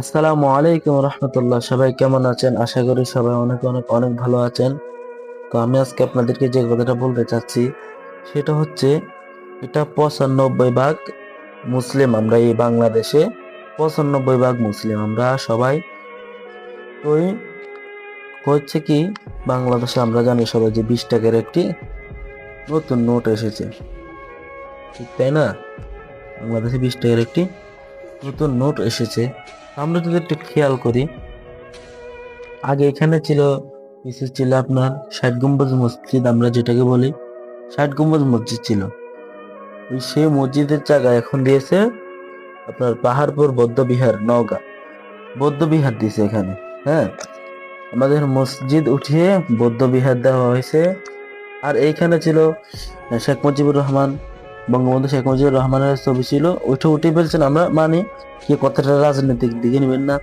আসসালামু আলাইকুম রহমতুল্লাহ। সবাই কেমন আছেন? আশা করি সবাই অনেক অনেক অনেক ভালো আছেন। তো আমি আজকে আপনাদেরকে যে কথাটা বলতে চাচ্ছি, সেটা হচ্ছে এটা পঁচানব্বই ভাগ মুসলিম আমরা এই বাংলাদেশে, পঁচানব্বই ভাগ মুসলিম আমরা সবাই। এই হচ্ছে কি, বাংলাদেশে আমরা জানি সবাই যে বিশ টাকার একটি নতুন নোট এসেছে। ঠিক তাই না? বাংলাদেশে বিশ টাকার একটি নতুন নোট এসেছে। আমরা যদি একটু খেয়াল করি, আগে এখানে ছিল কিছু ছিল আপনার ষাট গম্বুজ মসজিদ, আমরা যেটাকে বলি ষাট গম্বুজ মসজিদ ছিল। ওই সেই মসজিদের জায়গায় এখন দিয়েছে আপনার পাহাড়পুর, বৌদ্ধ বৌদ্ধবিহার নওগাঁ। বৌদ্ধবিহার দিয়েছে এখানে হ্যাঁ? আমাদের মসজিদ উঠিয়ে বৌদ্ধবিহার দেওয়া হয়েছে। আর এইখানে ছিল শেখ মুজিবুর রহমান বঙ্গবন্ধু শেখ মুজিবুর রহমানের ছবি ছিল ওইটা উঠে ফেলছেন আমরা, মানি কি কথাটা রাজনৈতিক দিকে নেবেন না।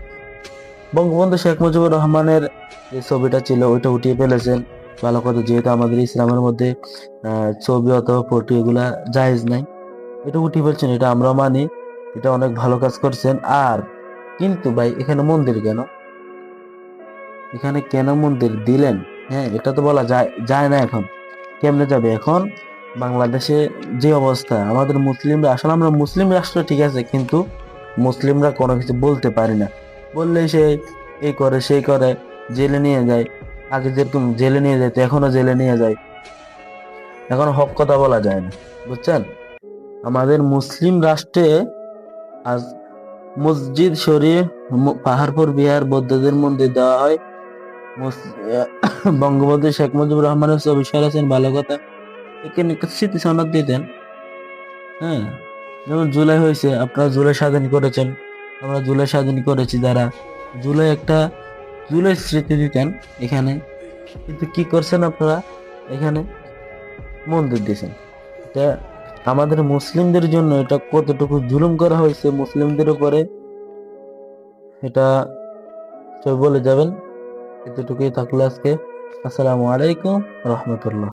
বঙ্গবন্ধু শেখ মুজিবুর রহমানের যে ছবিটা ছিল ওইটা উঠিয়ে ফেলেছেন। ভালো কথা, যেহেতু আমাদের ইসলামের মধ্যে ছবি অথবা ফটো এগুলা জায়েজ নাই। এটা উঠিয়ে ফেলছেন, এটা আমরা মানি, এটা অনেক ভালো কাজ করছেন। আর, কিন্তু ভাই, এখানে মন্দির কেন? এখানে কেন মন্দির দিলেন? হ্যাঁ এটা তো বলা যায় যায় না এখন। কেমনে যাবে এখন? বাংলাদেশে যে অবস্থা, আমাদের মুসলিমরা, আসলে আমরা মুসলিম রাষ্ট্র ঠিক আছে, কিন্তু মুসলিমরা কোনো কিছু বলতে পারি না। বললে সে এই করে সেই করে, জেলে নিয়ে যায়। আগে যেরকম জেলে নিয়ে যেত এখনও জেলে নিয়ে যায়। এখন হক কথা বলা যায় না, বুঝছেন? আমাদের মুসলিম রাষ্ট্রে আজ মসজিদ শরীফ পাহাড়পুর, বিহার, বৌদ্ধদের মন্দির দেওয়া হয়। বঙ্গবন্ধু শেখ মুজিবুর রহমানের ছবি সরাছেন, ভালো কথা। এখানে স্মৃতি সনদ দিতেন হ্যাঁ যেমন জুলাই হয়েছে, আপনারা জুলাই স্বাধীন করেছেন, আমরা জুলাই স্বাধীন করেছি যারা জুলাই একটা জুলাই স্মৃতি দিতেন এখানে। কিন্তু কি করছেন আপনারা? এখানে মন্দির দিয়েছেন। এটা আমাদের মুসলিমদের জন্য এটা কতটুকু জুলুম করা হয়েছে মুসলিমদের উপরে, এটা সব বলে যাবেন। এতটুকুই থাকল আজকে। আসসালামু আলাইকুম রহমতুল্লাহ।